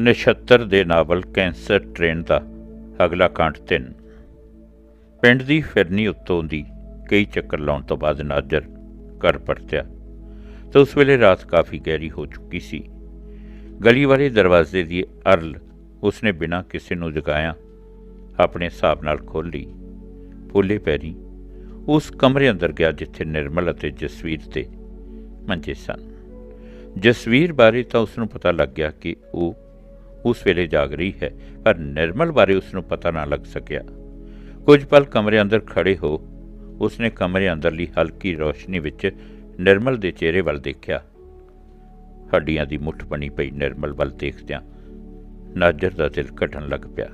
ਨਛੱਤਰ ਦੇ novel cancer train ਦਾ ਅਗਲਾ ਕਾਂਡ 3 ਪਿੰਡ ਦੀ ਫਿਰਨੀ ਉੱਤੋਂ ਦੀ ਕਈ ਚੱਕਰ ਲਾਉਣ ਤੋਂ ਬਾਅਦ ਨਾਜਰ ਘਰ ਪਰਤਿਆ ਤਾਂ ਉਸ ਵੇਲੇ ਰਾਤ ਕਾਫੀ ਗਹਿਰੀ ਹੋ ਚੁੱਕੀ ਸੀ। ਗਲੀ ਵਾਲੇ ਦਰਵਾਜ਼ੇ ਦੀ ਅਰਲ ਉਸਨੇ ਬਿਨਾਂ ਕਿਸੇ ਨੂੰ ਜਗਾਇਆ ਆਪਣੇ ਹਿਸਾਬ ਨਾਲ ਖੋਲ੍ਹ ਲਈ। ਫੁੱਲੇ ਪੈਰੀ ਉਸ ਕਮਰੇ ਅੰਦਰ ਗਿਆ ਜਿੱਥੇ ਨਿਰਮਲ ਅਤੇ ਜਸਵੀਰ ਤੇ ਮੰਜੇ ਸਨ। ਜਸਵੀਰ ਬਾਰੇ ਤਾਂ ਉਸ ਨੂੰ ਪਤਾ ਲੱਗ ਗਿਆ ਕਿ ਉਹ ਉਸ ਵੇਲੇ ਜਾਗ ਰਹੀ ਹੈ, ਪਰ ਨਿਰਮਲ ਬਾਰੇ ਉਸ ਨੂੰ ਪਤਾ ਨਾ ਲੱਗ ਸਕਿਆ। ਕੁਝ ਪਲ ਕਮਰੇ ਅੰਦਰ ਖੜੇ ਹੋ, ਉਸਨੇ ਕਮਰੇ ਅੰਦਰਲੀ ਹਲਕੀ ਰੋਸ਼ਨੀ ਵਿੱਚ ਨਿਰਮਲ ਦੇ ਚਿਹਰੇ ਵੱਲ ਦੇਖਿਆ। ਹੱਡੀਆਂ ਦੀ ਮੁੱਠ ਬਣੀ ਪਈ ਨਿਰਮਲ ਵੱਲ ਦੇਖਦਿਆਂ ਨਾਜਰ ਦਾ ਦਿਲ ਘਟਣ ਲੱਗ ਪਿਆ।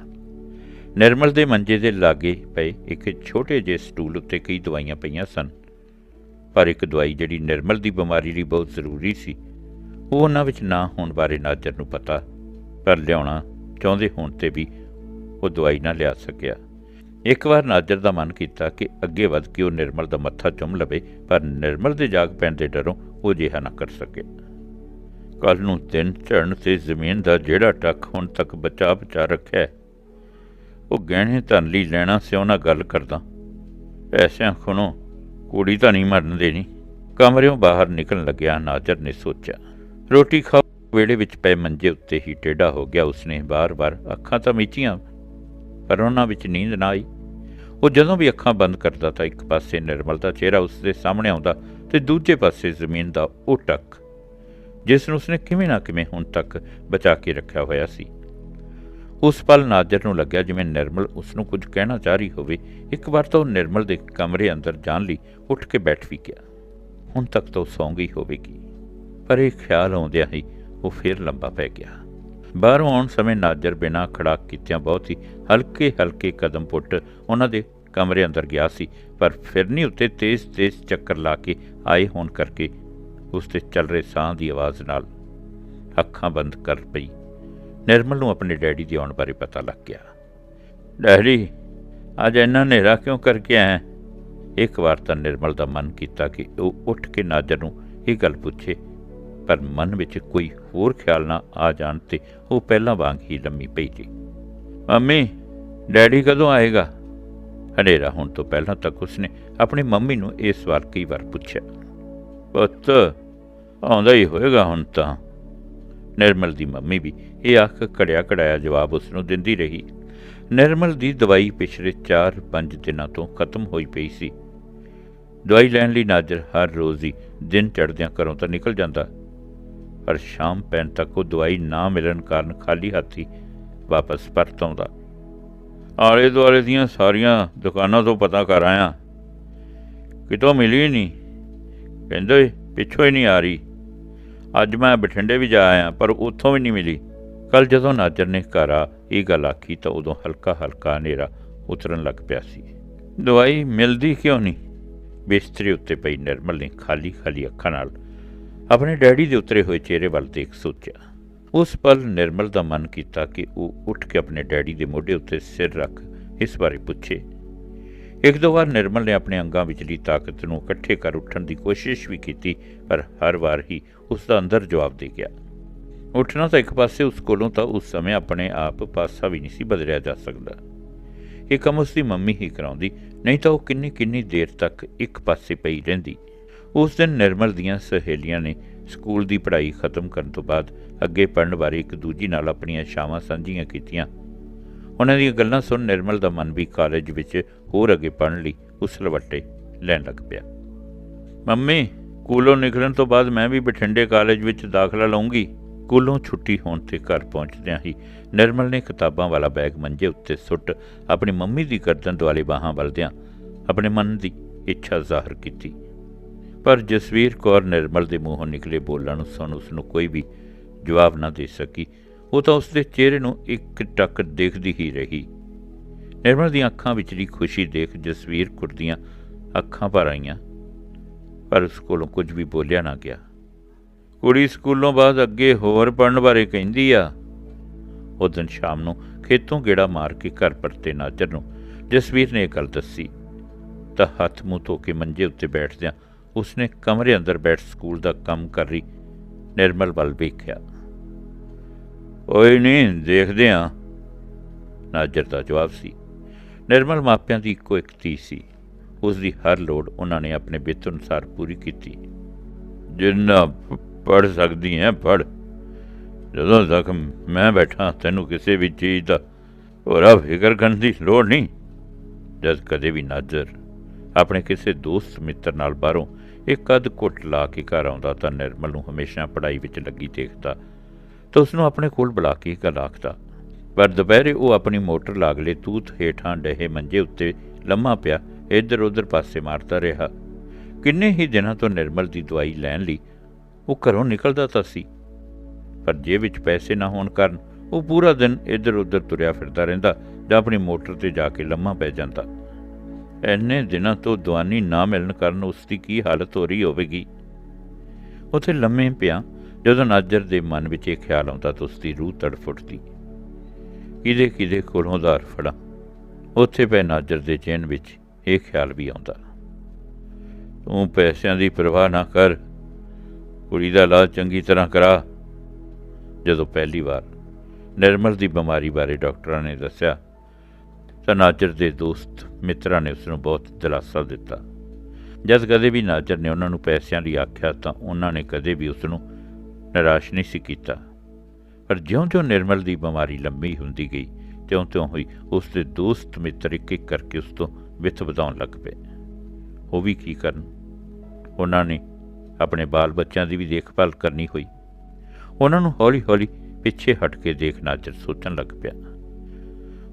ਨਿਰਮਲ ਦੇ ਮੰਜੇ ਦੇ ਲਾਗੇ ਪਏ ਇੱਕ ਛੋਟੇ ਜਿਹੇ ਸਟੂਲ ਉੱਤੇ ਕਈ ਦਵਾਈਆਂ ਪਈਆਂ ਸਨ, ਪਰ ਇੱਕ ਦਵਾਈ ਜਿਹੜੀ ਨਿਰਮਲ ਦੀ ਬਿਮਾਰੀ ਲਈ ਬਹੁਤ ਜ਼ਰੂਰੀ ਸੀ, ਉਹ ਉਹਨਾਂ ਵਿੱਚ ਨਾ ਹੋਣ ਬਾਰੇ ਨਾਜਰ ਨੂੰ ਪਤਾ ਘਰ ਲਿਆਉਣਾ ਚਾਹੁੰਦੇ ਹੋਣ ਤੇ ਵੀ ਉਹ ਦਵਾਈ ਨਾ ਲਿਆ ਸਕਿਆ। ਇੱਕ ਵਾਰ ਨਾਜਰ ਦਾ ਮਨ ਕੀਤਾ ਕਿ ਅੱਗੇ ਵੱਧ ਕੇ ਉਹ ਨਿਰਮਲ ਦਾ ਮੱਥਾ ਚੁੰਮ ਲਵੇ, ਪਰ ਨਿਰਮਲ ਦੇ ਜਾਗ ਪੈਣ ਦੇ ਡਰੋਂ ਉਹ ਜਿਹਾ ਨਾ ਕਰ ਸਕਿਆ ਕੱਲ ਨੂੰ ਦਿਨ ਝੜਨ ਤੇ ਜ਼ਮੀਨ ਦਾ ਜਿਹੜਾ ਟੱਕ ਹੁਣ ਤੱਕ ਬਚਾ ਬਚਾ ਰੱਖਿਆ ਉਹ ਗਹਿਣੇ ਧਨ ਲਈ ਲੈਣਾ ਸਿਓ ਨਾਲ ਗੱਲ ਕਰਦਾ। ਐਸਿਆਂ ਖੁਣੋ ਕੁੜੀ ਤਾਂ ਨਹੀਂ ਮਰਨ ਦੇਣੀ ਕਮਰਿਓਂ ਬਾਹਰ ਨਿਕਲਣ ਲੱਗਿਆ ਨਾਜਰ ਨੇ ਸੋਚਿਆ, ਰੋਟੀ ਖਾ ਵੇੜੇ ਵਿੱਚ ਪਏ ਮੰਜੇ ਉੱਤੇ ਹੀ ਟੇਢਾ ਹੋ ਗਿਆ। ਉਸਨੇ ਬਾਰ-ਬਾਰ ਅੱਖਾਂ ਤਾਂ ਮੀਚੀਆਂ, ਪਰ ਉਹਨਾਂ ਵਿੱਚ ਨੀਂਦ ਨਾ ਆਈ। ਉਹ ਜਦੋਂ ਵੀ ਅੱਖਾਂ ਬੰਦ ਕਰਦਾ ਤਾਂ ਇੱਕ ਪਾਸੇ ਨਿਰਮਲ ਦਾ ਚਿਹਰਾ ਉਸਦੇ ਸਾਹਮਣੇ ਆਉਂਦਾ ਤੇ ਦੂਜੇ ਪਾਸੇ ਜ਼ਮੀਨ ਦਾ ਉਹ ਟੱਕ, ਜਿਸ ਨੂੰ ਉਸਨੇ ਕਿਵੇਂ ਨਾ ਕਿਵੇਂ ਹੁਣ ਤੱਕ ਬਚਾ ਕੇ ਰੱਖਿਆ ਹੋਇਆ ਸੀ। ਉਸ ਪਲ ਨਾਜਰ ਨੂੰ ਲੱਗਿਆ ਜਿਵੇਂ ਨਿਰਮਲ ਉਸ ਨੂੰ ਕੁਝ ਕਹਿਣਾ ਚਾਹ ਰਹੀ ਹੋਵੇ। ਇੱਕ ਵਾਰ ਤਾਂ ਉਹ ਨਿਰਮਲ ਦੇ ਕਮਰੇ ਅੰਦਰ ਜਾਣ ਲਈ ਉੱਠ ਕੇ ਬੈਠ ਵੀ ਗਿਆ। ਹੁਣ ਤੱਕ ਤਾਂ ਉਹ ਸੌਂ ਗਈ ਹੋਵੇਗੀ। ਪਰ ਇਹ ਖਿਆਲ ਆਉਂਦਿਆਂ ਹੀ ਉਹ ਫੇਰ ਲੰਬਾ ਪੈ ਗਿਆ। ਬਾਹਰੋਂ ਆਉਣ ਸਮੇਂ ਨਾਜਰ ਬਿਨਾਂ ਖੜਾ ਕੀਤਿਆਂ ਬਹੁਤ ਹੀ ਹਲਕੇ ਹਲਕੇ ਕਦਮ ਪੁੱਟ ਉਹਨਾਂ ਦੇ ਕਮਰੇ ਅੰਦਰ ਗਿਆ ਸੀ, ਪਰ ਫਿਰਨੀ ਉੱਤੇ ਤੇਜ਼-ਤੇਜ਼ ਚੱਕਰ ਲਾ ਕੇ ਆਏ ਹੋਣ ਕਰਕੇ ਉਸ ਤੇ ਚੱਲ ਰਹੇ ਸਾਹ ਦੀ ਆਵਾਜ਼ ਨਾਲ ਅੱਖਾਂ ਬੰਦ ਕਰ ਪਈ। ਨਿਰਮਲ ਨੂੰ ਆਪਣੇ ਡੈਡੀ ਦੇ ਆਉਣ ਬਾਰੇ ਪਤਾ ਲੱਗ ਗਿਆ। ਡੈਡੀ, ਅੱਜ ਇੰਨਾ ਹਨੇਰਾ ਕਿਉਂ ਕਰਕੇ ਆਇਆ? ਇੱਕ ਵਾਰ ਤਾਂ ਨਿਰਮਲ ਦਾ ਮਨ ਕੀਤਾ ਕਿ ਉਹ ਉੱਠ ਕੇ ਨਾਜਰ ਨੂੰ ਇਹ ਗੱਲ ਪੁੱਛੇ ਪਰ ਮਨ ਵਿੱਚ ਕੋਈ ਹੋਰ ਖਿਆਲ ਨਾ ਆ ਜਾਣ ਤੇ ਉਹ ਪਹਿਲਾਂ ਵਾਂਗ ਹੀ ਲੰਮੀ ਪਈ ਸੀ। ਮੰਮੀ, ਡੈਡੀ ਕਦੋਂ ਆਏਗਾ? ਹਨੇਰਾ ਹੋਣ ਤੋਂ ਪਹਿਲਾਂ ਤੱਕ ਉਸਨੇ ਆਪਣੀ ਮੰਮੀ ਨੂੰ ਇਹ ਸਵਾਲ ਕਈ ਵਾਰ ਪੁੱਛਿਆ। ਪੁੱਤ, ਆਉਂਦਾ ਹੀ ਹੋਏਗਾ ਹੁਣ ਤਾਂ। ਨਿਰਮਲ ਦੀ ਮੰਮੀ ਵੀ ਇਹ ਆਖ ਕੜਿਆ ਕੜਾਇਆ ਜਵਾਬ ਉਸ ਨੂੰ ਦਿੰਦੀ ਰਹੀ। ਨਿਰਮਲ ਦੀ ਦਵਾਈ ਪਿਛਲੇ 4-5 ਦਿਨਾਂ ਤੋਂ ਖਤਮ ਹੋਈ ਪਈ ਸੀ। ਦਵਾਈ ਲੈਣ ਲਈ ਨਾਜਰ ਹਰ ਰੋਜ਼ ਹੀ ਦਿਨ ਚੜ੍ਹਦਿਆਂ ਘਰੋਂ ਤਾਂ ਨਿਕਲ ਜਾਂਦਾ। ਪਰ ਸ਼ਾਮ ਪੈਣ ਤੱਕ ਉਹ ਦਵਾਈ ਨਾ ਮਿਲਣ ਕਾਰਨ ਖਾਲੀ ਹੱਥੀ ਵਾਪਸ ਪਰਤ ਆਉਂਦਾ। ਆਲੇ ਦੁਆਲੇ ਦੀਆਂ ਸਾਰੀਆਂ ਦੁਕਾਨਾਂ ਤੋਂ ਪਤਾ ਕਰ ਆਇਆ, ਕਿਤੋਂ ਮਿਲੀ ਨਹੀਂ ਕਹਿੰਦੇ, ਪਿੱਛੋਂ ਹੀ ਨਹੀਂ ਆ ਰਹੀ। ਅੱਜ ਮੈਂ ਬਠਿੰਡੇ ਵੀ ਜਾ ਆਇਆ, ਪਰ ਉੱਥੋਂ ਵੀ ਨਹੀਂ ਮਿਲੀ। ਕੱਲ ਜਦੋਂ ਨਾਜਰ ਨੇ ਘਰ ਆ, ਇਹ ਗੱਲ ਆਖੀ ਤਾਂ ਉਦੋਂ ਹਲਕਾ ਹਲਕਾ ਹਨੇਰਾ ਉਤਰਨ ਲੱਗ ਪਿਆ ਸੀ। ਦਵਾਈ ਮਿਲਦੀ ਕਿਉਂ ਨਹੀਂ ਬਿਸਤਰੇ ਉੱਤੇ ਪਈ ਨਿਰਮਲ ਨੇ ਖਾਲੀ ਖਾਲੀ ਅੱਖਾਂ ਨਾਲ ਆਪਣੇ ਡੈਡੀ ਦੇ ਉਤਰੇ ਹੋਏ ਚਿਹਰੇ ਵੱਲ ਦੇਖ ਸੋਚਿਆ। ਉਸ ਪਲ ਨਿਰਮਲ ਦਾ ਮਨ ਕੀਤਾ ਕਿ ਉਹ ਉੱਠ ਕੇ ਆਪਣੇ ਡੈਡੀ ਦੇ ਮੋਢੇ ਉੱਤੇ ਸਿਰ ਰੱਖ ਇਸ ਬਾਰੇ ਪੁੱਛੇ। ਇੱਕ ਦੋ ਵਾਰ ਨਿਰਮਲ ਨੇ ਆਪਣੇ ਅੰਗਾਂ ਵਿਚਲੀ ਤਾਕਤ ਨੂੰ ਇਕੱਠੇ ਕਰ ਉੱਠਣ ਦੀ ਕੋਸ਼ਿਸ਼ ਵੀ ਕੀਤੀ, ਪਰ ਹਰ ਵਾਰ ਹੀ ਉਸ ਦਾ ਅੰਦਰ ਜਵਾਬ ਦੇ ਗਿਆ। ਉੱਠਣਾ ਤਾਂ ਇੱਕ ਪਾਸੇ ਉਸ ਕੋਲੋਂ ਤਾਂ ਉਸ ਸਮੇਂ ਆਪਣੇ ਆਪ ਪਾਸਾ ਵੀ ਨਹੀਂ ਸੀ ਬਦਲਿਆ ਜਾ ਸਕਦਾ। ਇਹ ਕੰਮ ਉਸ ਦੀ ਮੰਮੀ ਹੀ ਕਰਾਉਂਦੀ, ਨਹੀਂ ਤਾਂ ਉਹ ਕਿੰਨੀ ਕਿੰਨੀ ਦੇਰ ਤੱਕ ਇੱਕ ਪਾਸੇ ਪਈ ਰਹਿੰਦੀ। ਉਸ ਦਿਨ ਨਿਰਮਲ ਦੀਆਂ ਸਹੇਲੀਆਂ ਨੇ ਸਕੂਲ ਦੀ ਪੜ੍ਹਾਈ ਖਤਮ ਕਰਨ ਤੋਂ ਬਾਅਦ ਅੱਗੇ ਪੜ੍ਹਨ ਬਾਰੇ ਇੱਕ ਦੂਜੀ ਨਾਲ ਆਪਣੀਆਂ ਸ਼ਾਵਾਂ ਸਾਂਝੀਆਂ ਕੀਤੀਆਂ। ਉਹਨਾਂ ਦੀਆਂ ਗੱਲਾਂ ਸੁਣ ਨਿਰਮਲ ਦਾ ਮਨ ਵੀ ਕਾਲਜ ਵਿੱਚ ਹੋਰ ਅੱਗੇ ਪੜ੍ਹਨ ਲਈ ਉਸਲਵੱਟੇ ਲੈਣ ਲੱਗ ਪਿਆ। ਮੰਮੀ ਕੋਲੋਂ ਨਿਕਲਣ ਤੋਂ ਬਾਅਦ ਮੈਂ ਵੀ ਬਠਿੰਡੇ ਕਾਲਜ ਵਿੱਚ ਦਾਖਲਾ ਲਵਾਂਗੀ ਸਕੂਲੋਂ ਛੁੱਟੀ ਹੋਣ ਤੇ ਘਰ ਪਹੁੰਚਦਿਆਂ ਹੀ ਨਿਰਮਲ ਨੇ ਕਿਤਾਬਾਂ ਵਾਲਾ ਬੈਗ ਮੰਜੇ ਉੱਤੇ ਸੁੱਟ ਆਪਣੀ ਮੰਮੀ ਦੀ ਗਰਦਨ ਦੁਆਲੇ ਬਾਹਾਂ ਵੱਲਦਿਆਂ ਆਪਣੇ ਮਨ ਦੀ ਇੱਛਾ ਜ਼ਾਹਰ ਕੀਤੀ। ਪਰ ਜਸਵੀਰ ਕੌਰ ਨਿਰਮਲ ਦੇ ਮੂੰਹੋਂ ਨਿਕਲੇ ਬੋਲਾਂ ਨੂੰ ਸੁਣ ਉਸ ਨੂੰ ਕੋਈ ਵੀ ਜਵਾਬ ਨਾ ਦੇ ਸਕੀ। ਉਹ ਤਾਂ ਉਸ ਦੇ ਚਿਹਰੇ ਨੂੰ ਇੱਕ ਟੱਕ ਦੇਖਦੀ ਹੀ ਰਹੀ। ਨਿਰਮਲ ਦੀਆਂ ਅੱਖਾਂ ਵਿਚਲੀ ਖੁਸ਼ੀ ਦੇਖ ਜਸਵੀਰ ਕੁਰਦੀਆਂ ਅੱਖਾਂ ਭਰ ਆਈਆਂ, ਪਰ ਉਸ ਕੋਲੋਂ ਕੁਝ ਵੀ ਬੋਲਿਆ ਨਾ ਗਿਆ। ਕੁੜੀ ਸਕੂਲੋਂ ਬਾਅਦ ਅੱਗੇ ਹੋਰ ਪੜਨ ਬਾਰੇ ਕਹਿੰਦੀ ਆ। ਉਹ ਦਿਨ ਸ਼ਾਮ ਨੂੰ ਖੇਤੋਂ ਗੇੜਾ ਮਾਰ ਕੇ ਘਰ ਪਰਤੇ ਨਾਜਰ ਨੂੰ ਜਸਵੀਰ ਨੇ ਇਹ ਗੱਲ ਦੱਸੀ। ਤਾਂ ਹੱਥ ਮੂੰਹ ਧੋ ਕੇ ਮੰਜੇ ਉੱਤੇ ਬੈਠਦਿਆਂ ਉਸਨੇ ਕਮਰੇ ਅੰਦਰ ਬੈਠ ਸਕੂਲ ਦਾ ਕੰਮ ਕਰ ਰਹੀ ਨਿਰਮਲ ਵੱਲ ਵੇਖਿਆ। ਕੋਈ ਨਹੀਂ, ਦੇਖਦੇ ਹਾਂ। ਨਾਜਰ ਦਾ ਜਵਾਬ ਸੀ। ਨਿਰਮਲ ਮਾਪਿਆਂ ਦੀ ਇੱਕੋ ਇੱਕ ਧੀ ਸੀ। ਉਸ ਦੀ ਹਰ ਲੋੜ ਉਹਨਾਂ ਨੇ ਆਪਣੇ ਬਿੱਤ ਅਨੁਸਾਰ ਪੂਰੀ ਕੀਤੀ। ਜਿੰਨਾ ਪੜ ਸਕਦੀ ਹੈ ਪੜ ਜਦੋਂ ਤੱਕ ਮੈਂ ਬੈਠਾ, ਤੈਨੂੰ ਕਿਸੇ ਵੀ ਚੀਜ਼ ਦਾ ਹੋਰਾ ਫਿਕਰ ਕਰਨ ਦੀ ਲੋੜ ਨਹੀਂ। ਜਦ ਕਦੇ ਵੀ ਨਾਜ਼ਰ ਆਪਣੇ ਕਿਸੇ ਦੋਸਤ ਮਿੱਤਰ ਨਾਲ ਬਾਹਰੋਂ ਇਹ ਅੱਧ ਘੁੱਟ ਲਾ ਕੇ ਘਰ ਆਉਂਦਾ ਤਾਂ ਨਿਰਮਲ ਨੂੰ ਹਮੇਸ਼ਾ ਪੜ੍ਹਾਈ ਵਿੱਚ ਲੱਗੀ ਦੇਖਦਾ ਤਾਂ ਉਸ ਨੂੰ ਆਪਣੇ ਕੋਲ ਬੁਲਾ ਕੇ ਗੱਲ ਆਖਦਾ, ਪਰ ਦੁਪਹਿਰੇ ਉਹ ਆਪਣੀ ਮੋਟਰ ਲਾਗਲੇ ਤੂਤ ਹੇਠਾਂ ਡਹੇ ਮੰਜੇ ਉੱਤੇ ਲੰਮਾ ਪਿਆ, ਇੱਧਰ ਉੱਧਰ ਪਾਸੇ ਮਾਰਦਾ ਰਿਹਾ। ਕਿੰਨੇ ਹੀ ਦਿਨਾਂ ਤੋਂ ਨਿਰਮਲ ਦੀ ਦਵਾਈ ਲੈਣ ਲਈ ਉਹ ਘਰੋਂ ਨਿਕਲਦਾ ਤਾਂ ਸੀ, ਪਰ ਜੇ ਵਿੱਚ ਪੈਸੇ ਨਾ ਹੋਣ ਕਾਰਨ ਉਹ ਪੂਰਾ ਦਿਨ ਇੱਧਰ ਉੱਧਰ ਤੁਰਿਆ ਫਿਰਦਾ ਰਹਿੰਦਾ ਜਾਂ ਆਪਣੀ ਮੋਟਰ ਤੇ ਜਾ ਕੇ ਲੰਮਾ ਪੈ ਜਾਂਦਾ। ਐਨੇ ਦਿਨਾਂ ਤੋਂ ਦਵਾਨੀ ਨਾ ਮਿਲਣ ਕਾਰਨ ਉਸ ਦੀ ਕੀ ਹਾਲਤ ਹੋ ਰਹੀ ਹੋਵੇਗੀ? ਉਥੇ ਲੰਮੇ ਪਿਆ ਜਦੋਂ ਨਾਜਰ ਦੇ ਮਨ ਵਿੱਚ ਇਹ ਖਿਆਲ ਆਉਂਦਾ ਤਾਂ ਉਸ ਦੀ ਰੂਹ ਤੜਫ ਉੱਠਦੀ। ਕਿਦੇ ਕਿਦੇ ਕੋਲੋਂ ਉਧਾਰ ਫੜਾ। ਉੱਥੇ ਪੈ ਨਾਜਰ ਦੇ ਚੈਨ ਵਿੱਚ ਇਹ ਖਿਆਲ ਵੀ ਆਉਂਦਾ। ਤੂੰ ਪੈਸਿਆਂ ਦੀ ਪਰਵਾਹ ਨਾ ਕਰ। ਕੁੜੀ ਦਾ ਇਲਾਜ ਚੰਗੀ ਤਰ੍ਹਾਂ ਕਰਾ। ਜਦੋਂ ਪਹਿਲੀ ਵਾਰ ਨਿਰਮਲ ਦੀ ਬਿਮਾਰੀ ਬਾਰੇ ਡਾਕਟਰਾਂ ਨੇ ਦੱਸਿਆ ਤਾਂ ਨਾਜਰ ਦੇ ਦੋਸਤ ਮਿੱਤਰਾਂ ਨੇ ਉਸ ਨੂੰ ਬਹੁਤ ਦਿਲਾਸਾ ਦਿੱਤਾ। ਜਦ ਕਦੇ ਵੀ ਨਾਜਰ ਨੇ ਉਹਨਾਂ ਨੂੰ ਪੈਸਿਆਂ ਲਈ ਆਖਿਆ ਤਾਂ ਉਹਨਾਂ ਨੇ ਕਦੇ ਵੀ ਉਸ ਨੂੰ ਨਿਰਾਸ਼ ਨਹੀਂ ਸੀ ਕੀਤਾ। ਪਰ ਜਿਉਂ-ਜਿਉਂ ਨਿਰਮਲ ਦੀ ਬਿਮਾਰੀ ਲੰਮੀ ਹੁੰਦੀ ਗਈ, ਤਿਉਂ-ਤਿਉਂ ਹੋਈ ਉਸ ਦੇ ਦੋਸਤ ਮਿੱਤਰ ਇੱਕ ਇੱਕ ਕਰਕੇ ਉਸ ਤੋਂ ਵਿੱਥ ਵਧਾਉਣ ਲੱਗ ਪਏ। ਉਹ ਵੀ ਕੀ ਕਰਨ? ਉਹਨਾਂ ਨੇ ਆਪਣੇ ਬਾਲ ਬੱਚਿਆਂ ਦੀ ਵੀ ਦੇਖਭਾਲ ਕਰਨੀ ਹੋਈ। ਉਹਨਾਂ ਨੂੰ ਹੌਲੀ-ਹੌਲੀ ਪਿੱਛੇ ਹਟ ਕੇ ਦੇਖ ਨਾਜਰ ਸੋਚਣ ਲੱਗ ਪਿਆ।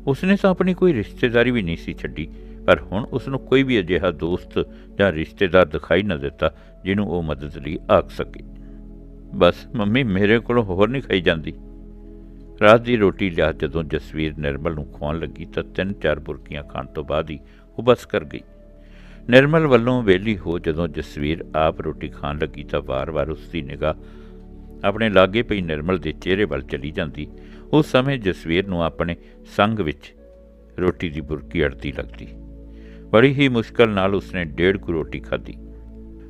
ਉਸਨੇ ਤਾਂ ਆਪਣੀ ਕੋਈ ਰਿਸ਼ਤੇਦਾਰੀ ਵੀ ਨਹੀਂ ਸੀ ਛੱਡੀ, ਪਰ ਹੁਣ ਉਸ ਨੂੰ ਕੋਈ ਵੀ ਅਜਿਹਾ ਦੋਸਤ ਜਾਂ ਰਿਸ਼ਤੇਦਾਰ ਦਿਖਾਈ ਨਾ ਦਿੱਤਾ, ਜਿਹਨੂੰ ਉਹ ਮਦਦ ਲਈ ਆਖ ਸਕੇ। ਬਸ, ਮੰਮੀ, ਮੇਰੇ ਕੋਲੋਂ ਹੋਰ ਨਹੀਂ ਖਾਈ ਜਾਂਦੀ। ਰਾਤ ਦੀ ਰੋਟੀ ਲਿਆ ਜਦੋਂ ਜਸਵੀਰ ਨਿਰਮਲ ਨੂੰ ਖਵਾਉਣ ਲੱਗੀ ਤਾਂ ਤਿੰਨ ਚਾਰ ਬੁਰਕੀਆਂ ਖਾਣ ਤੋਂ ਬਾਅਦ ਹੀ ਉਹ ਬਸ ਕਰ ਗਈ। ਨਿਰਮਲ ਵੱਲੋਂ ਵੇਲੀ ਹੋ ਜਦੋਂ ਜਸਵੀਰ ਆਪ ਰੋਟੀ ਖਾਣ ਲੱਗੀ ਤਾਂ ਵਾਰ-ਵਾਰ ਉਸ ਦੀ ਨਿਗਾਹ ਆਪਣੇ ਲਾਗੇ ਪਈ ਨਿਰਮਲ ਦੇ ਚਿਹਰੇ ਵੱਲ ਚਲੀ ਜਾਂਦੀ। ਉਸ ਸਮੇਂ ਜਸਵੀਰ ਨੂੰ ਆਪਣੇ ਸੰਗ ਵਿੱਚ ਰੋਟੀ ਦੀ ਬੁਰਕੀ ਅੜਦੀ ਲੱਗਦੀ। ਬੜੀ ਹੀ ਮੁਸ਼ਕਲ ਨਾਲ ਉਸਨੇ ਡੇਢ ਕੁ ਰੋਟੀ ਖਾਧੀ।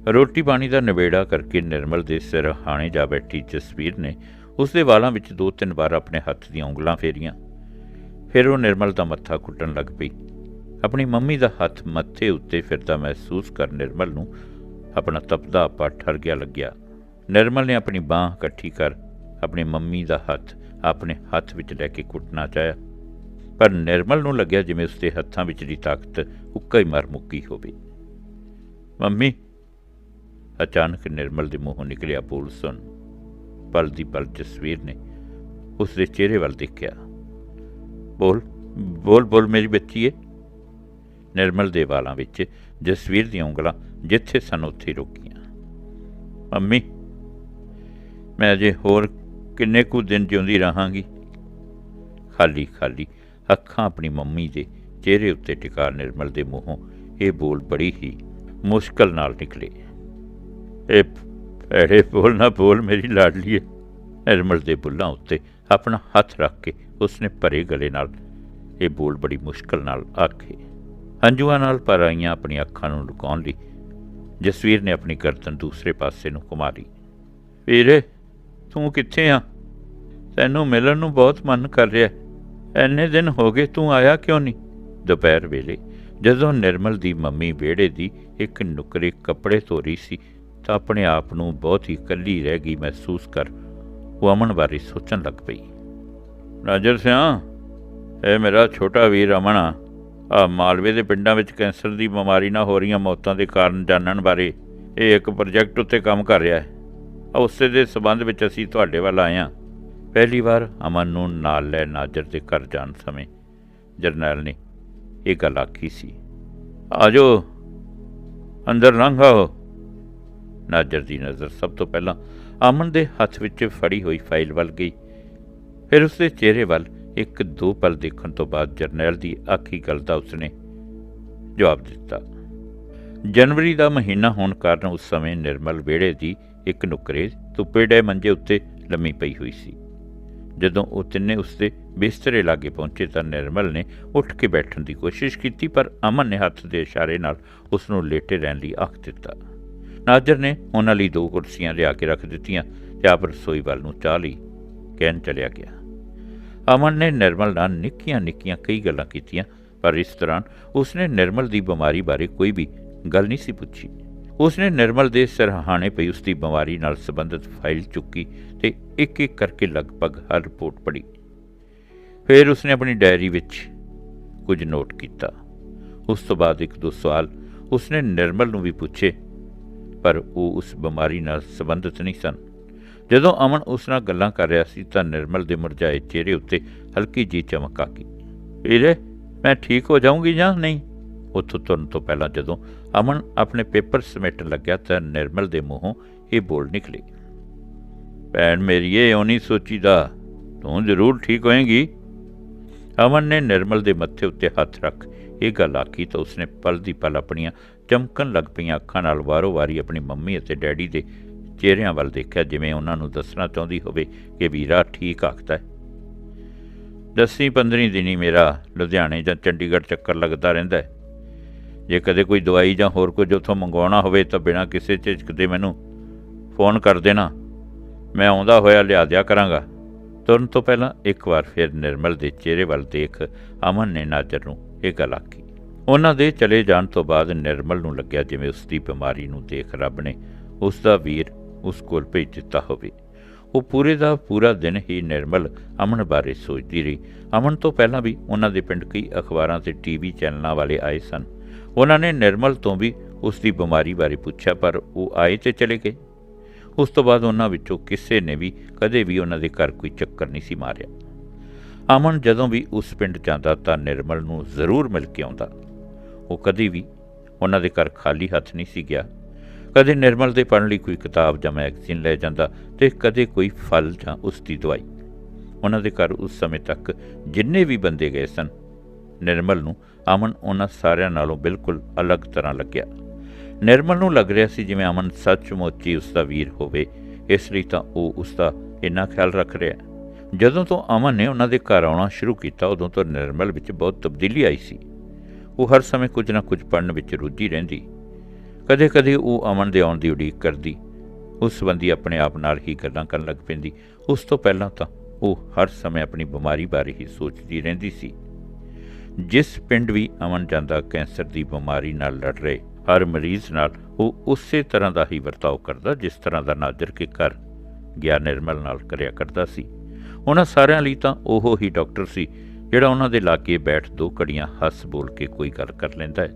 ਰੋਟੀ ਪਾਣੀ ਦਾ ਨਿਬੇੜਾ ਕਰਕੇ ਨਿਰਮਲ ਦੇ ਸਿਰ ਹਾਣੇ ਜਾ ਬੈਠੀ ਜਸਵੀਰ ਨੇ ਉਸਦੇ ਵਾਲਾਂ ਵਿੱਚ ਦੋ ਤਿੰਨ ਵਾਰ ਆਪਣੇ ਹੱਥ ਦੀਆਂ ਉਂਗਲਾਂ ਫੇਰੀਆਂ। ਫਿਰ ਉਹ ਨਿਰਮਲ ਦਾ ਮੱਥਾ ਕੁੱਟਣ ਲੱਗ ਪਈ। ਆਪਣੀ ਮੰਮੀ ਦਾ ਹੱਥ ਮੱਥੇ ਉੱਤੇ ਫਿਰਦਾ ਮਹਿਸੂਸ ਕਰ ਨਿਰਮਲ ਨੂੰ ਆਪਣਾ ਤਪਦਾ ਆਪਾ ਠਰ ਗਿਆ ਲੱਗਿਆ। ਨਿਰਮਲ ਨੇ ਆਪਣੀ ਬਾਹ ਇਕੱਠੀ ਕਰ ਆਪਣੀ ਮੰਮੀ ਦਾ ਹੱਥ ਆਪਣੇ ਹੱਥ ਵਿੱਚ ਲੈ ਕੇ ਕੁੱਟਣਾ ਚਾਹਿਆ। ਪਰ ਨਿਰਮਲ ਨੂੰ ਲੱਗਿਆ ਜਿਵੇਂ ਉਸਦੇ ਹੱਥਾਂ ਵਿੱਚ ਦੀ ਤਾਕਤ ਉੱਕਾ ਹੀ ਮਰ ਮੁੱਕੀ ਹੋਵੇ। ਮੰਮੀ, ਅਚਾਨਕ ਨਿਰਮਲ ਦੇ ਮੂੰਹੋਂ ਨਿਕਲਿਆ ਬੋਲ ਸੁਣ। ਪਲ ਦੀ ਪਲ ਜਸਵੀਰ ਨੇ ਉਸ ਦੇ ਚਿਹਰੇ ਵੱਲ ਦੇਖਿਆ। ਬੋਲ ਬੋਲ ਬੋਲ ਮੇਰੀ ਬੱਚੀ ਨਿਰਮਲ ਦੇ ਵਾਲਾਂ ਵਿੱਚ ਜਸਵੀਰ ਦੀਆਂ ਉਂਗਲਾਂ ਜਿੱਥੇ ਸਨ ਉੱਥੇ ਹੀ ਰੁਕੀਆਂ। ਮੰਮੀ, ਮੈਂ ਅਜੇ ਹੋਰ ਕਿੰਨੇ ਕੁ ਦਿਨ ਜਿਉਂਦੀ ਰਹਾਂਗੀ? ਖਾਲੀ ਖਾਲੀ ਅੱਖਾਂ ਆਪਣੀ ਮੰਮੀ ਦੇ ਚਿਹਰੇ ਉੱਤੇ ਟਿਕਾ ਨਿਰਮਲ ਦੇ ਮੂੰਹੋਂ ਇਹ ਬੋਲ ਬੜੀ ਹੀ ਮੁਸ਼ਕਲ ਨਾਲ ਨਿਕਲੇ। ਇਹ ਭੈੜੇ ਬੋਲ ਨਾ ਬੋਲ ਮੇਰੀ ਲਾਡਲੀਏ ਨਿਰਮਲ ਦੇ ਬੁੱਲਾਂ ਉੱਤੇ ਆਪਣਾ ਹੱਥ ਰੱਖ ਕੇ ਉਸਨੇ ਭਰੇ ਗਲੇ ਨਾਲ ਇਹ ਬੋਲ ਬੜੀ ਮੁਸ਼ਕਲ ਨਾਲ ਆਖੇ। ਹੰਝੂਆਂ ਨਾਲ ਭਰ ਆਈਆਂ ਆਪਣੀਆਂ ਅੱਖਾਂ ਨੂੰ ਲੁਕਾਉਣ ਲਈ ਜਸਵੀਰ ਨੇ ਆਪਣੀ ਗਰਦਨ ਦੂਸਰੇ ਪਾਸੇ ਨੂੰ ਘੁਮਾ ਲਈ। ਵੀਰੇ ਤੂੰ ਕਿੱਥੇ ਆ? ਤੈਨੂੰ ਮਿਲਣ ਨੂੰ ਬਹੁਤ ਮਨ ਕਰ ਰਿਹਾ ਹੈ। ਇੰਨੇ ਦਿਨ ਹੋ ਗਏ ਤੂੰ ਆਇਆ ਕਿਉਂ ਨਹੀਂ? ਦੁਪਹਿਰ ਵੇਲੇ ਜਦੋਂ ਨਿਰਮਲ ਦੀ ਮੰਮੀ ਵਿਹੜੇ ਦੀ ਇੱਕ ਨੁਕਰੇ ਕੱਪੜੇ ਧੋ ਰਹੀ ਸੀ ਤਾਂ ਆਪਣੇ ਆਪ ਨੂੰ ਬਹੁਤ ਹੀ ਇਕੱਲੀ ਰਹਿ ਗਈ ਮਹਿਸੂਸ ਕਰ ਉਹ ਅਮਨ ਬਾਰੇ ਸੋਚਣ ਲੱਗ ਪਈ। ਰਾਜਰ ਸਿਆ ਇਹ ਮੇਰਾ ਛੋਟਾ ਵੀਰ ਅਮਨ ਆ। ਆ ਮਾਲਵੇ ਦੇ ਪਿੰਡਾਂ ਵਿੱਚ ਕੈਂਸਰ ਦੀ ਬਿਮਾਰੀ ਨਾਲ ਹੋ ਰਹੀਆਂ ਮੌਤਾਂ ਦੇ ਕਾਰਨ ਜਾਣਨ ਬਾਰੇ ਇਹ ਇੱਕ ਪ੍ਰੋਜੈਕਟ ਉੱਤੇ ਕੰਮ ਕਰ ਰਿਹਾ ਹੈ। ਉਸੇ ਦੇ ਸਬੰਧ ਵਿੱਚ ਅਸੀਂ ਤੁਹਾਡੇ ਵੱਲ ਆਏ ਹਾਂ। ਪਹਿਲੀ ਵਾਰ ਅਮਨ ਨੂੰ ਨਾਲ ਲੈ ਨਾਜਰ ਦੇ ਘਰ ਜਾਣ ਸਮੇਂ ਜਰਨੈਲ ਨੇ ਇਹ ਗੱਲ ਆਖੀ ਸੀ। ਆਜੋ ਅੰਦਰ ਲੰਘਾਓ ਨਾਜਰ ਦੀ ਨਜ਼ਰ ਸਭ ਤੋਂ ਪਹਿਲਾਂ ਅਮਨ ਦੇ ਹੱਥ ਵਿੱਚ ਫੜੀ ਹੋਈ ਫਾਈਲ ਵੱਲ ਗਈ। ਫਿਰ ਉਸਦੇ ਚਿਹਰੇ ਵੱਲ ਇੱਕ ਦੋ ਪਲ ਦੇਖਣ ਤੋਂ ਬਾਅਦ ਜਰਨੈਲ ਦੀ ਆਖੀ ਗੱਲ ਦਾ ਉਸਨੇ ਜਵਾਬ ਦਿੱਤਾ। ਜਨਵਰੀ ਦਾ ਮਹੀਨਾ ਹੋਣ ਕਾਰਨ ਉਸ ਸਮੇਂ ਨਿਰਮਲ ਵਿਹੜੇ ਦੀ ਇੱਕ ਨੁਕਰੇ ਧੁੱਪੇ ਡੇ ਮੰਜੇ ਉੱਤੇ ਲੰਮੀ ਪਈ ਹੋਈ ਸੀ। ਜਦੋਂ ਉਹ ਤਿੰਨੇ ਉਸਦੇ ਬਿਸਤਰੇ ਲਾਗੇ ਪਹੁੰਚੇ ਤਾਂ ਨਿਰਮਲ ਨੇ ਉੱਠ ਕੇ ਬੈਠਣ ਦੀ ਕੋਸ਼ਿਸ਼ ਕੀਤੀ, ਪਰ ਅਮਨ ਨੇ ਹੱਥ ਦੇ ਇਸ਼ਾਰੇ ਨਾਲ ਉਸ ਨੂੰ ਲੇਟੇ ਰਹਿਣ ਲਈ ਆਖ ਦਿੱਤਾ। ਨਾਜਰ ਨੇ ਉਹਨਾਂ ਲਈ ਦੋ ਕੁਰਸੀਆਂ ਲਿਆ ਕੇ ਰੱਖ ਦਿੱਤੀਆਂ ਤੇ ਆਪ ਰਸੋਈ ਵੱਲ ਨੂੰ ਚਾਹ ਲਈ ਕਹਿਣ ਚਲਿਆ ਗਿਆ। ਅਮਨ ਨੇ ਨਿਰਮਲ ਨਾਲ ਨਿੱਕੀਆਂ-ਨਿੱਕੀਆਂ ਕਈ ਗੱਲਾਂ ਕੀਤੀਆਂ, ਪਰ ਇਸ ਦੌਰਾਨ ਉਸਨੇ ਨਿਰਮਲ ਦੀ ਬਿਮਾਰੀ ਬਾਰੇ ਕੋਈ ਵੀ ਗੱਲ ਨਹੀਂ ਸੀ ਪੁੱਛੀ। ਉਸਨੇ ਨਿਰਮਲ ਦੇ ਸਰਹਾਣੇ ਪਈ ਉਸ ਦੀ ਬਿਮਾਰੀ ਨਾਲ ਸੰਬੰਧਿਤ ਫਾਈਲ ਚੁੱਕੀ ਤੇ ਇੱਕ-ਇੱਕ ਕਰਕੇ ਲਗਭਗ ਹਰ ਰਿਪੋਰਟ ਪੜ੍ਹੀ। ਫਿਰ ਉਸਨੇ ਆਪਣੀ ਡਾਇਰੀ ਵਿੱਚ ਕੁਝ ਨੋਟ ਕੀਤਾ। ਉਸ ਤੋਂ ਬਾਅਦ ਇੱਕ ਦੋ ਸਵਾਲ ਉਸਨੇ ਨਿਰਮਲ ਨੂੰ ਵੀ ਪੁੱਛੇ, ਪਰ ਉਹ ਉਸ ਬਿਮਾਰੀ ਨਾਲ ਸੰਬੰਧਿਤ ਨਹੀਂ ਸਨ। ਜਦੋਂ ਅਮਨ ਉਸ ਨਾਲ ਗੱਲਾਂ ਕਰ ਰਿਹਾ ਸੀ ਤਾਂ ਨਿਰਮਲ ਦੇ ਮੁਰਝਾਏ ਚਿਹਰੇ ਉੱਤੇ ਹਲਕੀ ਜੀ ਚਮਕ ਆ ਗਈ। ਵੀਰੇ, ਮੈਂ ਠੀਕ ਹੋ ਜਾਊਂਗੀ ਜਾਂ ਨਹੀਂ? ਉੱਥੋਂ ਤੁਰਨ ਤੋਂ ਪਹਿਲਾਂ ਜਦੋਂ ਅਮਨ ਆਪਣੇ ਪੇਪਰ ਸਮੇਟਣ ਲੱਗਿਆ ਤਾਂ ਨਿਰਮਲ ਦੇ ਮੂੰਹੋਂ ਇਹ ਬੋਲ ਨਿਕਲੀ, ਭੈਣ ਮੇਰੀ, ਇਹ ਨਹੀਂ ਸੋਚੀਦਾ। ਤੂੰ ਜ਼ਰੂਰ ਠੀਕ ਹੋਏਂਗੀ? ਅਮਨ ਨੇ ਨਿਰਮਲ ਦੇ ਮੱਥੇ ਉੱਤੇ ਹੱਥ ਰੱਖ ਇਹ ਗੱਲ ਆਖੀ ਤਾਂ ਉਸਨੇ ਪਲ ਦੀ ਪਲ ਆਪਣੀਆਂ ਚਮਕਣ ਲੱਗ ਪਈਆਂ ਅੱਖਾਂ ਨਾਲ ਵਾਰੋ-ਵਾਰੀ ਆਪਣੀ ਮੰਮੀ ਅਤੇ ਡੈਡੀ ਦੇ ਚਿਹਰਿਆਂ ਵੱਲ ਦੇਖਿਆ, ਜਿਵੇਂ ਉਹਨਾਂ ਨੂੰ ਦੱਸਣਾ ਚਾਹੁੰਦੀ ਹੋਵੇ ਕਿ ਵੀਰਾ ਠੀਕ ਆਖਦਾ ਹੈ। ਦਸਵੀਂ 15 ਦਿਨੀ ਮੇਰਾ ਲੁਧਿਆਣੇ ਜਾਂ ਚੰਡੀਗੜ੍ਹ ਚੱਕਰ ਲੱਗਦਾ ਰਹਿੰਦਾ ਹੈ। ਜੇ ਕਦੇ ਕੋਈ ਦਵਾਈ ਜਾਂ ਹੋਰ ਕੁਝ ਉੱਥੋਂ ਮੰਗਵਾਉਣਾ ਹੋਵੇ ਤਾਂ ਬਿਨਾਂ ਕਿਸੇ ਝਿਜਕ ਦੇ ਮੈਨੂੰ ਫੋਨ ਕਰ ਦੇਣਾ। ਮੈਂ ਆਉਂਦਾ ਹੋਇਆ ਲਿਆ ਦਿਆ ਕਰਾਂਗਾ। ਤੁਰਨ ਤੋਂ ਪਹਿਲਾਂ ਇੱਕ ਵਾਰ ਫਿਰ ਨਿਰਮਲ ਦੇ ਚਿਹਰੇ ਵੱਲ ਦੇਖ ਅਮਨ ਨੇ ਨਾਜਰ ਨੂੰ ਇਹ ਗੱਲ ਆਖੀ। ਉਹਨਾਂ ਦੇ ਚਲੇ ਜਾਣ ਤੋਂ ਬਾਅਦ ਨਿਰਮਲ ਨੂੰ ਲੱਗਿਆ ਜਿਵੇਂ ਉਸ ਦੀ ਬਿਮਾਰੀ ਨੂੰ ਦੇਖ ਰੱਬ ਨੇ ਉਸ ਦਾ ਵੀਰ ਉਸ ਕੋਲ ਭੇਜ ਦਿੱਤਾ ਹੋਵੇ। ਉਹ ਪੂਰੇ ਦਾ ਪੂਰਾ ਦਿਨ ਹੀ ਨਿਰਮਲ ਅਮਨ ਬਾਰੇ ਸੋਚਦੀ ਰਹੀ। ਅਮਨ ਤੋਂ ਪਹਿਲਾਂ ਵੀ ਉਹਨਾਂ ਦੇ ਪਿੰਡ ਕਈ ਅਖਬਾਰਾਂ ਤੇ ਟੀਵੀ ਚੈਨਲਾਂ ਵਾਲੇ ਆਏ ਸਨ। ਉਹਨਾਂ ਨੇ ਨਿਰਮਲ ਤੋਂ ਵੀ ਉਸ ਦੀ ਬਿਮਾਰੀ ਬਾਰੇ ਪੁੱਛਿਆ, ਪਰ ਉਹ ਆਏ ਤੇ ਚਲੇ ਗਏ। ਉਸ ਤੋਂ ਬਾਅਦ ਉਹਨਾਂ ਵਿੱਚੋਂ ਕਿਸੇ ਨੇ ਵੀ ਕਦੇ ਵੀ ਉਹਨਾਂ ਦੇ ਘਰ ਕੋਈ ਚੱਕਰ ਨਹੀਂ ਸੀ ਮਾਰਿਆ। ਅਮਨ ਜਦੋਂ ਵੀ ਉਸ ਪਿੰਡ ਜਾਂਦਾ ਤਾਂ ਨਿਰਮਲ ਨੂੰ ਜ਼ਰੂਰ ਮਿਲ ਕੇ ਆਉਂਦਾ। ਉਹ ਕਦੀ ਵੀ ਉਹਨਾਂ ਦੇ ਘਰ ਖਾਲੀ ਹੱਥ ਨਹੀਂ ਸੀ ਗਿਆ। ਕਦੇ ਨਿਰਮਲ ਦੇ ਪੜ੍ਹਨ ਲਈ ਕੋਈ ਕਿਤਾਬ ਜਾਂ ਮੈਗਜ਼ੀਨ ਲੈ ਜਾਂਦਾ ਤੇ ਕਦੇ ਕੋਈ ਫਲ ਜਾਂ ਉਸ ਦੀ ਦਵਾਈ। ਉਹਨਾਂ ਦੇ ਘਰ ਉਸ ਸਮੇਂ ਤੱਕ ਜਿੰਨੇ ਵੀ ਬੰਦੇ ਗਏ ਸਨ, ਨਿਰਮਲ ਨੂੰ ਅਮਨ ਉਹਨਾਂ ਸਾਰਿਆਂ ਨਾਲੋਂ ਬਿਲਕੁਲ ਅਲੱਗ ਤਰ੍ਹਾਂ ਲੱਗਿਆ। ਨਿਰਮਲ ਨੂੰ ਲੱਗ ਰਿਹਾ ਸੀ ਜਿਵੇਂ ਅਮਨ ਸੱਚਮੁੱਚ ਹੀ ਉਸ ਦਾ ਵੀਰ ਹੋਵੇ, ਇਸ ਲਈ ਤਾਂ ਉਹ ਉਸ ਦਾ ਇੰਨਾ ਖਿਆਲ ਰੱਖ ਰਿਹਾ। ਜਦੋਂ ਤੋਂ ਅਮਨ ਨੇ ਉਹਨਾਂ ਦੇ ਘਰ ਆਉਣਾ ਸ਼ੁਰੂ ਕੀਤਾ, ਉਦੋਂ ਤੋਂ ਨਿਰਮਲ ਵਿੱਚ ਬਹੁਤ ਤਬਦੀਲੀ ਆਈ ਸੀ। ਉਹ ਹਰ ਸਮੇਂ ਕੁਝ ਨਾ ਕੁਝ ਪੜਨ ਵਿੱਚ ਰੁੱਝੀ ਰਹਿੰਦੀ। ਕਦੇ-ਕਦੇ ਉਹ ਅਮਨ ਦੇ ਆਉਣ ਦੀ ਉਡੀਕ ਕਰਦੀ। ਉਸ ਸੰਬੰਧੀ ਆਪਣੇ ਆਪ ਨਾਲ ਹੀ ਗੱਲਾਂ ਕਰਨ ਲੱਗ ਪੈਂਦੀ। ਉਸ ਤੋਂ ਪਹਿਲਾਂ ਤਾਂ ਉਹ ਹਰ ਸਮੇਂ ਆਪਣੀ ਬਿਮਾਰੀ ਬਾਰੇ ਹੀ ਸੋਚਦੀ ਰਹਿੰਦੀ ਸੀ। ਜਿਸ ਪਿੰਡ ਵੀ ਅਮਨ ਜਾਂਦਾ, ਕੈਂਸਰ ਦੀ ਬਿਮਾਰੀ ਨਾਲ ਲੜ ਰਹੇ, ਹਰ ਮਰੀਜ਼ ਨਾਲ ਉਹ ਉਸੇ ਤਰ੍ਹਾਂ ਦਾ ਹੀ ਵਰਤਾਓ ਕਰਦਾ, ਜਿਸ ਤਰ੍ਹਾਂ ਦਾ ਨਾਜ਼ਰ ਕੇ ਘਰ ਗਿਆ ਨਿਰਮਲ ਨਾਲ ਕਰਿਆ ਕਰਦਾ ਸੀ। ਉਹਨਾਂ ਸਾਰਿਆਂ ਲਈ ਤਾਂ ਉਹ ਹੀ ਡਾਕਟਰ ਸੀ, ਜਿਹੜਾ ਉਹਨਾਂ ਦੇ ਲਾਗੇ ਬੈਠ ਦੋ ਘੜੀਆਂ ਹੱਸ ਬੋਲ ਕੇ ਕੋਈ ਗੱਲ ਕਰ ਲੈਂਦਾ ਹੈ।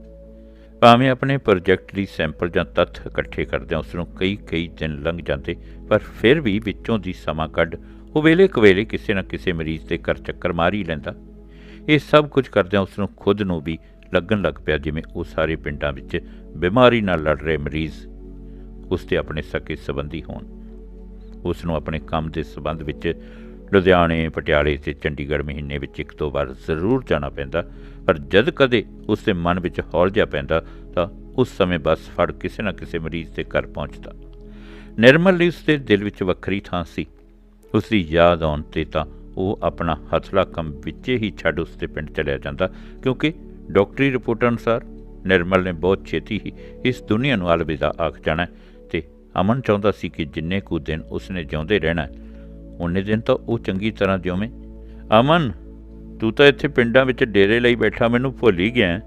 ਭਾਵੇਂ ਆਪਣੇ ਪ੍ਰੋਜੈਕਟ ਲਈ ਸੈਂਪਲ ਜਾਂ ਤੱਥ ਇਕੱਠੇ ਕਰਦਿਆਂ ਉਸ ਨੂੰ ਕਈ ਕਈ ਦਿਨ ਲੰਘ ਜਾਂਦੇ, ਪਰ ਫਿਰ ਵੀ ਵਿੱਚੋਂ ਦੀ ਸਮਾਂ ਕੱਢ ਉਹ ਵੇਲੇ ਕਵੇਲੇ ਕਿਸੇ ਨਾ ਕਿਸੇ ਮਰੀਜ਼ ਦੇ ਘਰ ਚੱਕਰ ਮਾਰ ਹੀ ਲੈਂਦਾ। ਇਹ ਸਭ ਕੁਝ ਕਰਦਿਆਂ ਉਸ ਨੂੰ ਖੁਦ ਨੂੰ ਵੀ ਲੱਗਣ ਲੱਗ ਪਿਆ ਜਿਵੇਂ ਉਹ ਸਾਰੇ ਪਿੰਡਾਂ ਵਿੱਚ ਬਿਮਾਰੀ ਨਾਲ ਲੜ ਰਹੇ ਮਰੀਜ਼ ਉਸ ਦੇ ਆਪਣੇ ਸਕੇ ਸੰਬੰਧੀ ਹੋਣ। ਉਸ ਨੂੰ ਆਪਣੇ ਕੰਮ ਦੇ ਸੰਬੰਧ ਵਿੱਚ ਲੁਧਿਆਣੇ, ਪਟਿਆਲੇ ਤੇ ਚੰਡੀਗੜ੍ਹ ਮਹੀਨੇ ਵਿੱਚ ਇੱਕ ਦੋ ਵਾਰ ਜ਼ਰੂਰ ਜਾਣਾ ਪੈਂਦਾ, ਪਰ ਜਦ ਕਦੇ ਉਸ ਦੇ ਮਨ ਵਿੱਚ ਹੌਲ ਜਿਹਾ ਪੈਂਦਾ ਤਾਂ ਉਸ ਸਮੇਂ ਬਸ ਫੜ ਕਿਸੇ ਨਾ ਕਿਸੇ ਮਰੀਜ਼ ਦੇ ਘਰ ਪਹੁੰਚਦਾ। ਨਿਰਮਲ ਲਈ ਉਸ ਦੇ ਦਿਲ ਵਿੱਚ ਵੱਖਰੀ ਥਾਂ ਸੀ। ਉਸ ਦੀ ਯਾਦ ਆਉਣ ਤੇ ਤਾਂ ਉਹ ਆਪਣਾ ਹਥਲਾ ਕੰਮ ਵਿੱਚੇ ਹੀ ਛੱਡ ਉਸ ਦੇ ਪਿੰਡ ਚਲਿਆ ਜਾਂਦਾ ਕਿਉਂਕਿ ਡਾਕਟਰੀ ਰਿਪੋਰਟ ਅਨੁਸਾਰ ਨਿਰਮਲ ਨੇ ਬਹੁਤ ਛੇਤੀ ਹੀ ਇਸ ਦੁਨੀਆ ਨੂੰ ਅਲਵਿਦਾ ਆਖ ਜਾਣਾ ਹੈ ਤੇ ਅਮਨ ਚਾਹੁੰਦਾ ਸੀ ਕਿ ਜਿੰਨੇ ਕੁ ਦਿਨ ਉਸਨੇ ਜਿਉਂਦੇ ਰਹਿਣਾ ਹੈ, ਉਨੇ ਦਿਨ ਤਾਂ ਉਹ ਚੰਗੀ ਤਰ੍ਹਾਂ ਜਿਉਵੇਂ। ਅਮਨ ਤੂੰ ਤਾਂ ਇੱਥੇ ਪਿੰਡਾਂ ਵਿੱਚ ਡੇਰੇ ਲਈ ਬੈਠਾ ਮੈਨੂੰ ਭੁੱਲ ਹੀ ਗਿਆ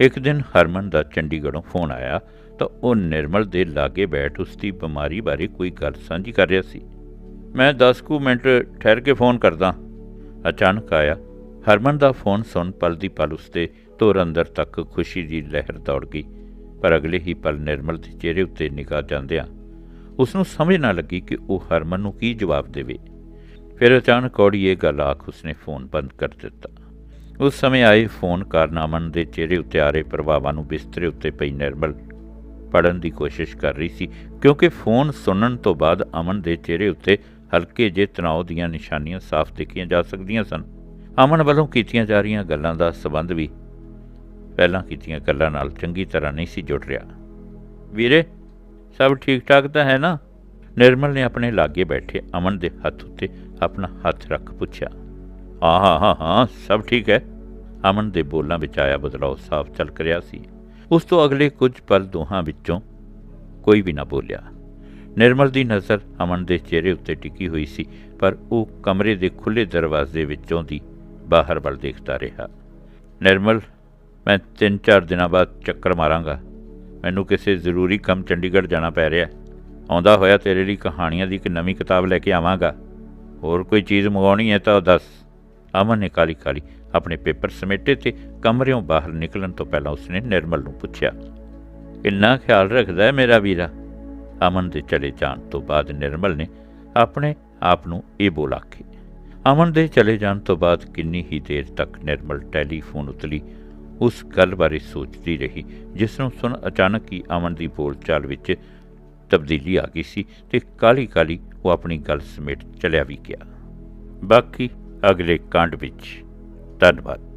ਇੱਕ ਦਿਨ ਹਰਮਨ ਦਾ ਚੰਡੀਗੜ੍ਹੋਂ ਫੋਨ ਆਇਆ ਤਾਂ ਉਹ ਨਿਰਮਲ ਦੇ ਲਾਗੇ ਬੈਠ ਉਸ ਦੀ ਬਿਮਾਰੀ ਬਾਰੇ ਕੋਈ ਗੱਲ ਸਾਂਝੀ ਕਰ ਰਿਹਾ ਸੀ। ਮੈਂ 10 ਕੁ ਮਿੰਟ ਠਹਿਰ ਕੇ ਫੋਨ ਕਰਦਾ। ਅਚਾਨਕ ਆਇਆ। ਹਰਮਨ ਦਾ ਫੋਨ ਸੁਣ ਪਲ ਦੀ ਪਲ ਉਸਦੇ ਧੁਰ ਅੰਦਰ ਤੱਕ ਖੁਸ਼ੀ ਦੀ ਲਹਿਰ ਦੌੜ ਗਈ, ਪਰ ਅਗਲੇ ਹੀ ਪਲ ਨਿਰਮਲ ਦੇ ਚਿਹਰੇ ਉੱਤੇ ਨਿਗਾਹ ਜਾਂਦਿਆਂ ਉਸ ਨੂੰ ਸਮਝ ਨਾ ਲੱਗੀ ਕਿ ਉਹ ਹਰਮਨ ਨੂੰ ਕੀ ਜਵਾਬ ਦੇਵੇ। ਫਿਰ ਅਚਾਨਕ ਔੜੀ ਇਹ ਗੱਲ ਆਖ ਉਸਨੇ ਫੋਨ ਬੰਦ ਕਰ ਦਿੱਤਾ। ਉਸ ਸਮੇਂ ਆਏ ਫੋਨ ਕਾਰਨ ਅਮਨ ਦੇ ਚਿਹਰੇ ਉੱਤੇ ਆ ਰਹੇ ਪ੍ਰਭਾਵਾਂ ਨੂੰ ਬਿਸਤਰੇ ਉੱਤੇ ਪਈ ਨਿਰਮਲ ਪੜਨ ਦੀ ਕੋਸ਼ਿਸ਼ ਕਰ ਰਹੀ ਸੀ, ਕਿਉਂਕਿ ਫੋਨ ਸੁਣਨ ਤੋਂ ਬਾਅਦ ਅਮਨ ਦੇ ਚਿਹਰੇ ਉੱਤੇ ਹਲਕੇ ਜਿਹੇ ਤਣਾਅ ਦੀਆਂ ਨਿਸ਼ਾਨੀਆਂ ਸਾਫ਼ ਦੇਖੀਆਂ ਜਾ ਸਕਦੀਆਂ ਸਨ। ਅਮਨ ਵੱਲੋਂ ਕੀਤੀਆਂ ਜਾ ਰਹੀਆਂ ਗੱਲਾਂ ਦਾ ਸਬੰਧ ਵੀ ਪਹਿਲਾਂ ਕੀਤੀਆਂ ਗੱਲਾਂ ਨਾਲ ਚੰਗੀ ਤਰ੍ਹਾਂ ਨਹੀਂ ਸੀ ਜੁੜ ਰਿਹਾ। ਵੀਰੇ, ਸਭ ਠੀਕ ਠਾਕ ਤਾਂ ਹੈ ਨਾ? ਨਿਰਮਲ ਨੇ ਆਪਣੇ ਲਾਗੇ ਬੈਠੇ ਅਮਨ ਦੇ ਹੱਥ ਉੱਤੇ ਆਪਣਾ ਹੱਥ ਰੱਖ ਪੁੱਛਿਆ। ਹਾਂ ਹਾਂ ਹਾਂ ਹਾਂ, ਸਭ ਠੀਕ ਹੈ। ਅਮਨ ਦੇ ਬੋਲਾਂ ਵਿੱਚ ਆਇਆ ਬਦਲਾਅ ਸਾਫ਼ ਝਲਕ ਰਿਹਾ ਸੀ। ਉਸ ਤੋਂ ਅਗਲੇ ਕੁਝ ਪਲ ਦੋਹਾਂ ਵਿੱਚੋਂ ਕੋਈ ਵੀ ਨਾ ਬੋਲਿਆ। ਨਿਰਮਲ ਦੀ ਨਜ਼ਰ ਅਮਨ ਦੇ ਚਿਹਰੇ ਉੱਤੇ ਟਿਕੀ ਹੋਈ ਸੀ, ਪਰ ਉਹ ਕਮਰੇ ਦੇ ਖੁੱਲੇ ਦਰਵਾਜ਼ੇ ਵਿੱਚੋਂ ਦੀ ਬਾਹਰ ਵੱਲ ਦੇਖਦਾ ਰਿਹਾ। ਨਿਰਮਲ, ਮੈਂ 3-4 ਦਿਨਾਂ ਬਾਅਦ ਚੱਕਰ ਮਾਰਾਂਗਾ। ਮੈਨੂੰ ਕਿਸੇ ਜ਼ਰੂਰੀ ਕੰਮ ਚੰਡੀਗੜ੍ਹ ਜਾਣਾ ਪੈ ਰਿਹਾ। ਆਉਂਦਾ ਹੋਇਆ ਤੇਰੇ ਲਈ ਕਹਾਣੀਆਂ ਦੀ ਇੱਕ ਨਵੀਂ ਕਿਤਾਬ ਲੈ ਕੇ ਆਵਾਂਗਾ। ਹੋਰ ਕੋਈ ਚੀਜ਼ ਮੰਗਾਉਣੀ ਹੈ ਤਾਂ ਦੱਸ। ਅਮਨ ਨੇ ਕਾਲੀ ਕਾਲੀ ਆਪਣੇ ਪੇਪਰ ਸਮੇਟੇ ਤੇ ਕਮਰਿਓਂ ਬਾਹਰ ਨਿਕਲਣ ਤੋਂ ਪਹਿਲਾਂ ਉਸਨੇ ਨਿਰਮਲ ਨੂੰ ਪੁੱਛਿਆ ਇੰਨਾ ਖਿਆਲ ਰੱਖਦਾ ਹੈ ਮੇਰਾ ਵੀਰਾ? ਅਮਨ ਦੇ ਚਲੇ ਜਾਣ ਤੋਂ ਬਾਅਦ ਨਿਰਮਲ ਨੇ ਆਪਣੇ ਆਪ ਨੂੰ ਇਹ ਬੋਲ ਆਖੀ, ਅਮਨ ਦੇ ਚਲੇ ਜਾਣ ਤੋਂ ਬਾਅਦ ਕਿੰਨੀ ਹੀ ਦੇਰ ਤੱਕ ਨਿਰਮਲ ਟੈਲੀਫੋਨ ਉਤਲੀ, ਉਸ ਗੱਲ ਬਾਰੇ ਸੋਚਦੀ ਰਹੀ, ਜਿਸ ਨੂੰ ਸੁਣ ਅਚਾਨਕ ਹੀ ਅਮਨ ਦੀ ਬੋਲਚਾਲ ਵਿੱਚ ਤਬਦੀਲੀ ਆ ਗਈ ਸੀ ਤੇ ਕਾਲੀ ਕਾਲੀ ਉਹ ਆਪਣੀ ਗੱਲ ਸਮੇਟ ਚਲਿਆ ਵੀ ਗਿਆ। ਬਾਕੀ ਅਗਲੇ ਕਾਂਡ ਵਿੱਚ ਧੰਨਵਾਦ।